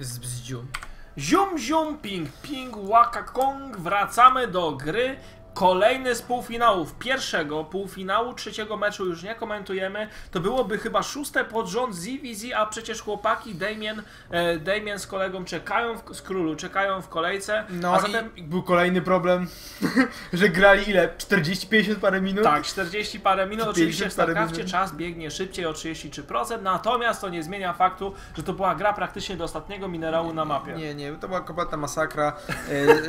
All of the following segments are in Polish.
Z bzdziu. Zium, zium, ping, ping, waka kong, wracamy do gry. Kolejny z półfinałów. Pierwszego półfinału, trzeciego meczu już nie komentujemy. To byłoby chyba szóste pod rząd ZVZ, a przecież chłopaki Damien, e, Damien z kolegą czekają w, z królu, czekają w kolejce. No a zatem był kolejny problem, że grali ile? 40-50 parę minut? Tak, 40 parę minut. Czy Oczywiście w 50 parę StarCrafcie minut? czas biegnie szybciej o 33%, natomiast to nie zmienia faktu, że to była gra praktycznie do ostatniego minerału na mapie. Nie, nie, to była kompletna masakra.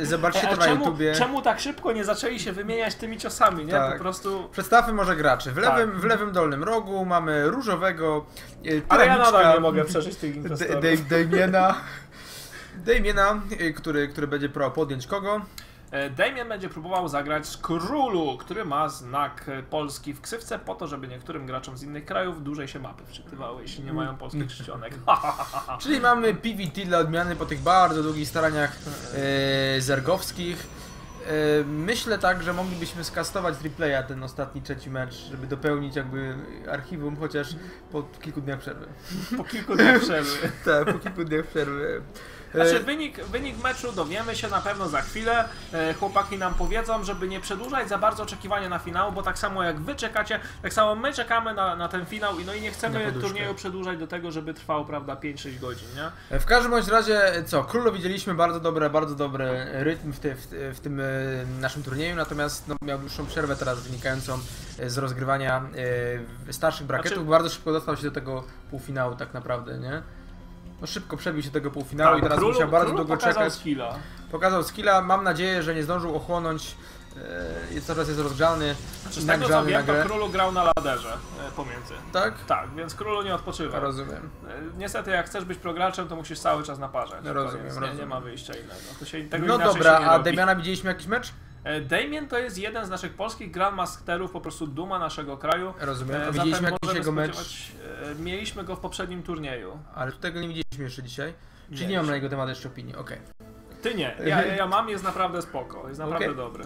E, Zobaczcie Ej, to na czemu, YouTubie. czemu tak szybko nie zaczęli się wymieniać tymi ciosami, nie? Tak. Po prostu... Przedstawmy może graczy. W lewym, Tak. w lewym dolnym rogu mamy różowego e, Ale ja nadal nie mogę przeżyć tych. Dave- Damiena. Damiena, e, który, który będzie próbował podjąć kogo? E, Damien będzie próbował zagrać z Królu, który ma znak Polski w ksywce, po to, żeby niektórym graczom z innych krajów dłużej się mapy wczytywały, jeśli nie mają polskich czcionek. Czyli mamy PVT dla odmiany po tych bardzo długich staraniach e, zergowskich. E, myślę tak, że moglibyśmy skastować replaya ten ostatni trzeci mecz, żeby dopełnić jakby archiwum, chociaż po kilku dniach przerwy. po kilku dniach przerwy. Tak, po kilku dniach przerwy. E, Znaczy wynik, wynik meczu dowiemy się na pewno za chwilę. E, Chłopaki nam powiedzą, żeby nie przedłużać za bardzo oczekiwania na finał, bo tak samo jak wy czekacie, tak samo my czekamy na, na ten finał i no i nie chcemy turnieju przedłużać do tego, żeby trwał, prawda, 5-6 godzin, nie? W każdym bądź razie, co, Królu widzieliśmy bardzo dobre, bardzo dobry rytm w, ty, w, w tym naszym turnieju, natomiast no, miał dłuższą przerwę teraz wynikającą e, z rozgrywania e, starszych brakietów. Znaczy- Bardzo szybko dostał się do tego półfinału tak naprawdę, nie? No szybko przebił się do tego półfinału i teraz Królu- musiał bardzo długo czekać. skilla. Pokazał skilla, mam nadzieję, że nie zdążył ochłonąć, jest teraz jest rozgrzany, Znaczy, z tego co wiem, to. Królu grał na laderze e, pomiędzy. Tak? Tak, więc Królu nie odpoczywa. Rozumiem. E, Niestety, jak chcesz być prograczem, to musisz cały czas naparzać. No, rozumiem, Koniec. Nie, rozumiem. nie ma wyjścia innego. To się, tego No dobra, się nie a robi. Damiana widzieliśmy jakiś mecz? E, Damien to jest jeden z naszych polskich grandmasterów, po prostu duma naszego kraju. Rozumiem. A widzieliśmy jakiś jego mecz? Mieliśmy go w poprzednim turnieju. Ale tutaj go nie widzieliśmy jeszcze dzisiaj. Czyli nie, Nie, mam na jego temat jeszcze opinii, okej. Ty nie, ja, ja mam, jest naprawdę spoko, jest naprawdę Okej. dobry.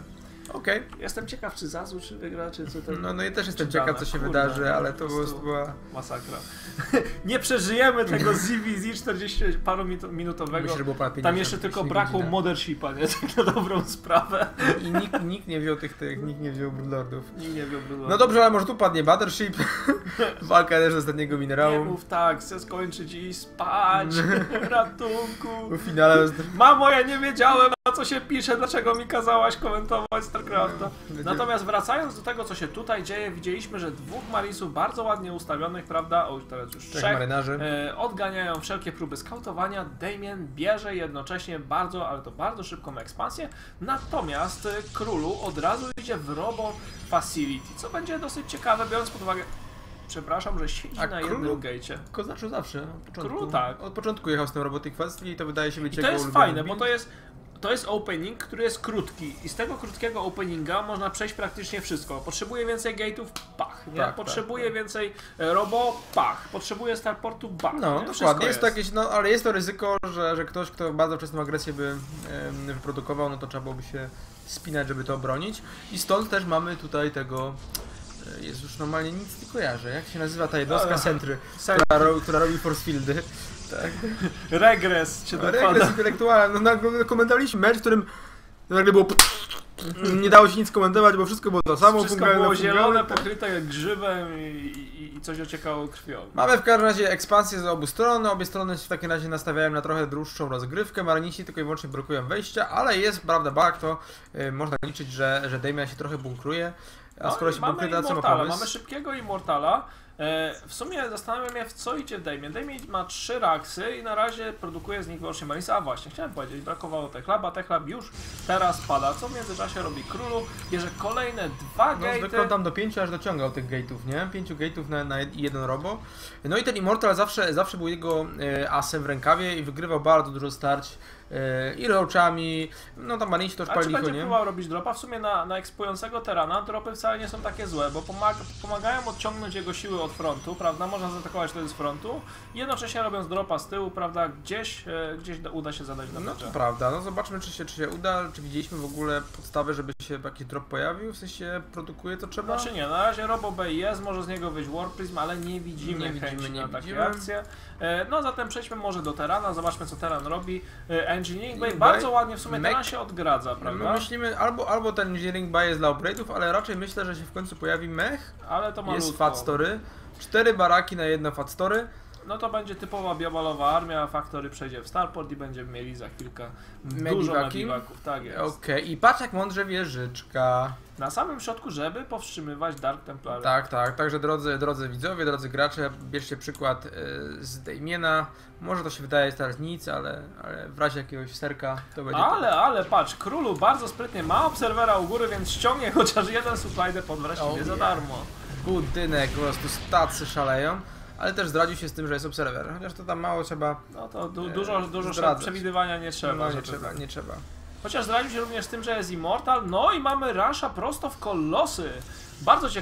Okej. Jestem ciekaw, czy Zazu, czy wygra, czy co to No, no ja też jestem ciekaw, dane. co się Kurde, wydarzy, ale po to po była... masakra. nie przeżyjemy tego ZVZ 40 paru minu- minutowego. Myślę, że było ponad 50 Tam jeszcze tylko brakło mothershipa, nie? Tak na dobrą sprawę. I nikt, nikt nie wziął tych, tych, nikt nie wziął Broodlordów. Nikt nie wiem, było. No dobrze, ale może tu padnie Battleship. Walka też z ostatniego Nie minerału. mów tak, chcę skończyć i spać. Ratunku. W finale... Mamo, ja nie wiedziałem, co się pisze, dlaczego mi kazałaś komentować StarCrafta. Natomiast wracając do tego, co się tutaj dzieje, widzieliśmy, że dwóch Marisów bardzo ładnie ustawionych, prawda, o teraz już Trzech trzech, marynarzy. e, odganiają wszelkie próby skautowania. Damien bierze jednocześnie bardzo, ale to bardzo szybką ekspansję. Natomiast e, królu od razu idzie w Robo Facility, co będzie dosyć ciekawe, biorąc pod uwagę. Przepraszam, że siedzi A na królu- jednym gejcie. Kozaczył zawsze, od początku. Król tak. Od początku jechał z tym Robotic Facility i to wydaje się być I to jest fajne, bo to jest, to jest opening, który jest krótki i z tego krótkiego openinga można przejść praktycznie wszystko. Potrzebuje więcej gateów, pach, nie? Tak, Potrzebuje tak, więcej e, robo, pach. Potrzebuje starportu, bach. No, nie? Dokładnie. Jest to jakieś, no, ale jest to ryzyko, że, że ktoś, kto bardzo wczesną agresję by em, wyprodukował, no to trzeba byłoby się spinać, żeby to obronić. I stąd też mamy tutaj tego. Jest już normalnie nic nie kojarzę. Jak się nazywa ta jednostka. Sentry, Sen- która, ro, która robi force fieldy? Tak. Regres cię Regres dopada. intelektualny. No, nagle komentowaliśmy mecz, w którym nagle było. Nie dało się nic komentować, bo wszystko było to samo. Wszystko fungowało, było zielone, pokryte grzybem i, i, i coś ociekało krwią. Mamy w każdym razie ekspansję z obu stron. Obie strony się w takim razie nastawiają na trochę dłuższą rozgrywkę. Marnici tylko i wyłącznie blokują wejścia, ale jest, prawda, bak, to y, można liczyć, że, że Damian się trochę bunkruje. A No skoro się mamy Immortala, mamy szybkiego Immortala. E, w sumie zastanawiam się, w co idzie Damien. Damien ma trzy raksy i na razie produkuje z nich wyłącznie Marisa. A właśnie, chciałem powiedzieć, brakowało Techlaba. Techlab już teraz pada. Co w międzyczasie robi Królu? Bierze kolejne dwa No gatey. zwykle tam do pięciu aż dociągał tych gate'ów, nie? Pięciu gate'ów na, na jeden robo. No i ten Immortal zawsze, zawsze był jego e, asem w rękawie i wygrywał bardzo dużo starć i roachami, no tam malinci to już A czy będzie nie? próbował robić dropa? W sumie na, na ekspującego terana dropy wcale nie są takie złe, bo pomaga, pomagają odciągnąć jego siły od frontu, prawda? Można zaatakować wtedy z frontu jednocześnie robiąc dropa z tyłu, prawda? Gdzieś, e, gdzieś da, uda się zadać No damage. to prawda, no zobaczmy czy się, czy się uda, czy widzieliśmy w ogóle podstawę, żeby się jakiś drop pojawił, w sensie produkuje to trzeba? Znaczy nie, na razie Robo Bay jest, może z niego wyjść War Prism, ale nie widzimy Nie widzimy, nie na takie widzimy. akcje. E, No zatem przejdźmy może do Terana, zobaczmy co Teran robi. Engineering Bay Bay, bardzo ładnie w sumie Mech. Teran się odgradza, My prawda? myślimy, albo, albo ten engineering buy jest dla upgrade'ów, ale raczej myślę, że się w końcu pojawi mech, Ale to malutko. jest fat story, cztery baraki na jedno fat story, No to będzie typowa biobalowa armia, Factory przejdzie w Starport i będziemy mieli za dużo Mediwaki? mediwaków, tak jest. okej, i patrz jak mądrze wieżyczka. Na samym środku, żeby powstrzymywać Dark Templar. Tak, tak, także drodzy, drodzy widzowie, drodzy gracze, bierzcie przykład y, z Damiena. Może to się wydaje teraz nic, ale, ale w razie jakiegoś serka to będzie. Ale, ale patrz, królu bardzo sprytnie ma obserwera u góry, więc ściągnie chociaż jeden supply depot wreszcie Oh nie za yeah. darmo. budynek, po prostu stacy szaleją, ale też zdradził się z tym, że jest obserwer, chociaż to tam mało trzeba. No to du E, dużo, dużo zdradzać. przewidywania nie trzeba. no, nie trzeba, nie trzeba. Chociaż zdradził się również z tym, że jest Immortal, no i mamy Rasha prosto w kolosy. Bardzo ciekawe.